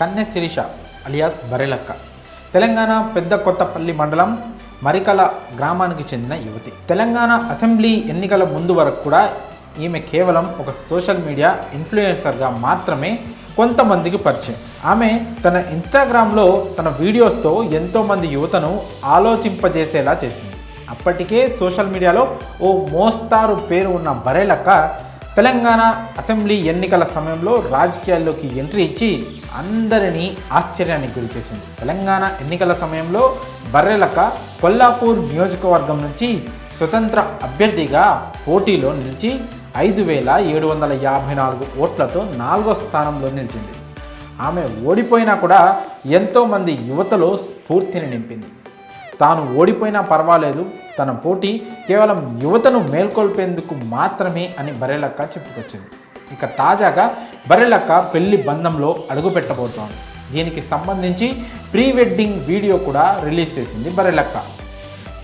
కన్నె Sirisha alias Barrelakka. Telangana పెద్ద కొత్తపల్లి మండలం మరికల గ్రామానికి చెందిన యువతి. తెలంగాణ అసెంబ్లీ ఎన్నికల ముందు వరకు కూడా ఈమె కేవలం ఒక సోషల్ మీడియా ఇన్ఫ్లుయెన్సర్గా మాత్రమే కొంతమందికి పరిచయం. ఆమె తన ఇన్స్టాగ్రామ్లో తన వీడియోస్తో ఎంతోమంది యువతను ఆలోచింపజేసేలా చేసింది. అప్పటికే సోషల్ మీడియాలో ఓ మోస్తారు పేరు ఉన్న బరేలక్క తెలంగాణ అసెంబ్లీ ఎన్నికల సమయంలో రాజకీయాల్లోకి ఎంట్రీ ఇచ్చి అందరినీ ఆశ్చర్యానికి గురిచేసింది తెలంగాణ ఎన్నికల సమయంలో బర్రెలక్క కొల్లాపూర్ నియోజకవర్గం నుంచి స్వతంత్ర అభ్యర్థిగా పోటీలో నిలిచి ఐదు వేల ఏడు వందల యాభై నాలుగు ఓట్లతో నాలుగో స్థానంలో నిలిచింది. ఆమె ఓడిపోయినా కూడా ఎంతోమంది యువతలో స్ఫూర్తిని నింపింది. తాను ఓడిపోయినా పర్వాలేదు. తన పోటీ కేవలం యువతను మేల్కొల్పేందుకు మాత్రమే అని బరెలక్క చెప్పుకొచ్చింది. ఇక తాజాగా బరెలక్క పెళ్ళి బంధంలో అడుగుపెట్టబోతోంది. దీనికి సంబంధించి ప్రీ వెడ్డింగ్ వీడియో కూడా రిలీజ్ చేసింది బరెలక్క.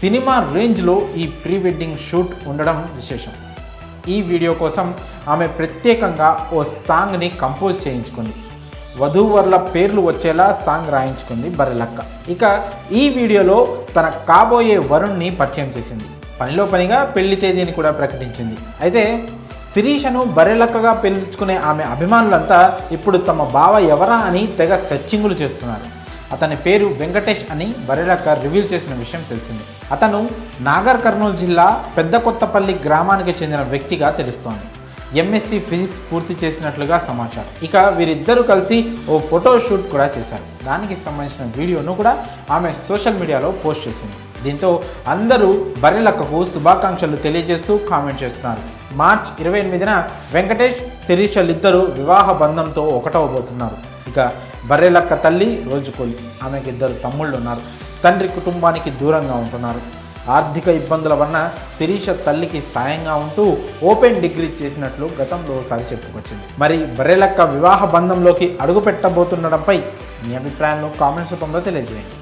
సినిమా రేంజ్లో ఈ ప్రీ వెడ్డింగ్ షూట్ ఉండడం విశేషం. ఈ వీడియో కోసం ఆమె ప్రత్యేకంగా ఓ సాంగ్ని కంపోజ్ చేయించుకుంది. వధూవరుల పేర్లు వచ్చేలా సాంగ్ రాయించుకుంది బర్రెలక్క. ఇక ఈ వీడియోలో తన కాబోయే వరుణ్ని పరిచయం చేసింది. పనిలో పనిగా పెళ్ళి తేదీని కూడా ప్రకటించింది. అయితే శిరీషను బర్రెలక్కగా పిలుచుకునే ఆమె అభిమానులంతా ఇప్పుడు తమ బావ ఎవరా అని తెగ సెర్చింగులు చేస్తున్నారు. అతని పేరు వెంకటేష్ అని బర్రెలక్క రివీల్ చేసిన విషయం తెలిసింది. అతను నాగర్ కర్నూలు జిల్లా పెద్ద కొత్తపల్లి గ్రామానికి చెందిన వ్యక్తిగా తెలుస్తోంది. ఎంఎస్సి ఫిజిక్స్ పూర్తి చేసినట్లుగా సమాచారం. ఇక వీరిద్దరూ కలిసి ఓ ఫోటో షూట్ కూడా చేశారు. దానికి సంబంధించిన వీడియోను కూడా ఆమె సోషల్ మీడియాలో పోస్ట్ చేసింది. దీంతో అందరూ బర్రెలక్కకు శుభాకాంక్షలు తెలియజేస్తూ కామెంట్ చేస్తున్నారు. మార్చ్ ఇరవై ఎనిమిదిన వెంకటేష్ శిరీషలిద్దరూ వివాహ బంధంతో ఒకటవబోతున్నారు. ఇక బర్రెలక్క తల్లి రోజుకోలి ఆమెకి ఇద్దరు తమ్ముళ్ళు ఉన్నారు తండ్రి కుటుంబానికి దూరంగా ఉంటున్నారు. ఆర్థిక ఇబ్బందుల వలన శిరీష తల్లికి సాయంగా ఉంటూ ఓపెన్ డిగ్రీ చేసినట్లు గతంలో ఒకసారి చెప్పుకొచ్చింది. మరి బర్రెలక్క వివాహ బంధంలోకి అడుగు పెట్టబోతుండడంపై మీ అభిప్రాయాలను కామెంట్స్ రూపంలో తెలియజేయండి.